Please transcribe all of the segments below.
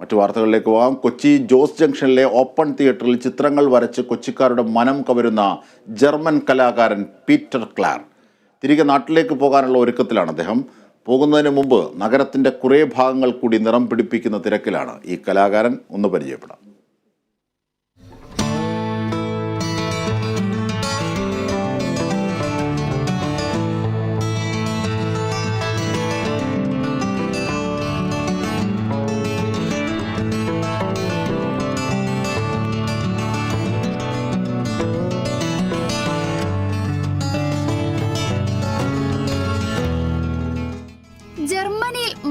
മറ്റു വാർത്തകളിലേക്ക് പോകാം. കൊച്ചി ജോസ് ജംഗ്ഷനിലെ ഓപ്പൺ തിയേറ്ററിൽ ചിത്രങ്ങൾ വരച്ച് കൊച്ചിക്കാരുടെ മനം കവരുന്ന ജർമ്മൻ കലാകാരൻ പീറ്റർ ക്ലാർ. തിരികെ നാട്ടിലേക്ക് പോകാനുള്ള ഒരുക്കത്തിലാണ് അദ്ദേഹം. പോകുന്നതിന് മുമ്പ് നഗരത്തിന്റെ കുറേ ഭാഗങ്ങൾ കൂടി നിറം പിടിപ്പിക്കുന്ന തിരക്കിലാണ് ഈ കലാകാരൻ. ഒന്ന് പരിചയപ്പെടാം.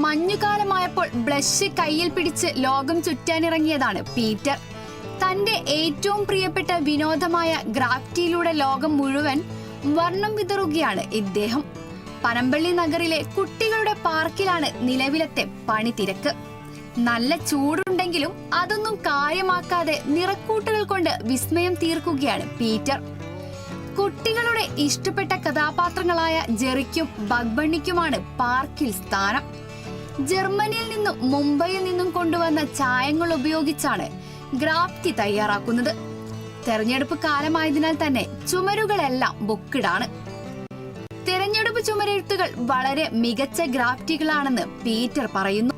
മഞ്ഞുകാലമായപ്പോൾ ബ്ലഷ് കയ്യിൽ പിടിച്ച് ലോകം ചുറ്റാനിറങ്ങിയതാണ് പീറ്റർ. തന്റെ ഏറ്റവും പ്രിയപ്പെട്ട വിനോദമായ ഗ്രാഫ്റ്റിയിലൂടെ ലോകം മുഴുവൻ വർണം വിതറുകയാണ് ഇദ്ദേഹം. പനമ്പള്ളി നഗറിലെ കുട്ടികളുടെ പാർക്കിലാണ് നിലവിലത്തെ പണി തിരക്ക് നല്ല ചൂടുണ്ടെങ്കിലും അതൊന്നും കാര്യമാക്കാതെ നിറക്കൂട്ടുകൾ കൊണ്ട് വിസ്മയം തീർക്കുകയാണ് പീറ്റർ. കുട്ടികളുടെ ഇഷ്ടപ്പെട്ട കഥാപാത്രങ്ങളായ ജെറിക്കും ബഗ്ബണ്ണിക്കുമാണ് പാർക്കിൽ സ്ഥാനം. ജർമ്മനിയിൽ നിന്നും മുംബൈയിൽ നിന്നും കൊണ്ടുവന്ന ചായങ്ങൾ ഉപയോഗിച്ചാണ് ഗ്രാഫ്റ്റി തയ്യാറാക്കുന്നത് തെരഞ്ഞെടുപ്പ് കാലമായതിനാൽ തന്നെ ചുമരുകളെല്ലാം ബുക്കിടാണ് തെരഞ്ഞെടുപ്പ് ചുമരെഴുത്തുകൾ വളരെ മികച്ച ഗ്രാഫ്റ്റികളാണെന്ന് പീറ്റർ പറയുന്നു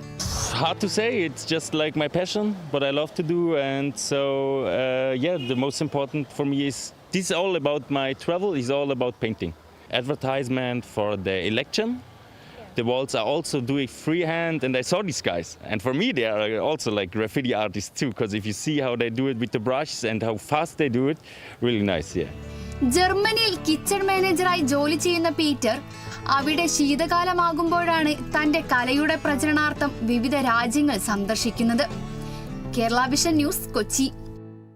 hard to say. It's just like my passion, what I love to do, and so uh, yeah, the most important for me is this is all about my travel. Is all about painting. Advertisement for the election. The walls are also doing freehand, and I saw these guys, and for me they are also like graffiti artists too. Because if you see how they do it with the brushes and how fast they do it, really nice. Yeah. ജർമ്മനിയിൽ kitchen മാനേജറായി ജോലി ചെയ്യുന്ന Peter അവിടെ ശീതകാലമാകുമ്പോഴാണ് തന്റെ കലയുടെ പ്രചരണാർത്ഥം വിവിധ രാജ്യങ്ങൾ സന്ദർശിക്കുന്നത് കേരള വിഷൻ ന്യൂസ് കൊച്ചി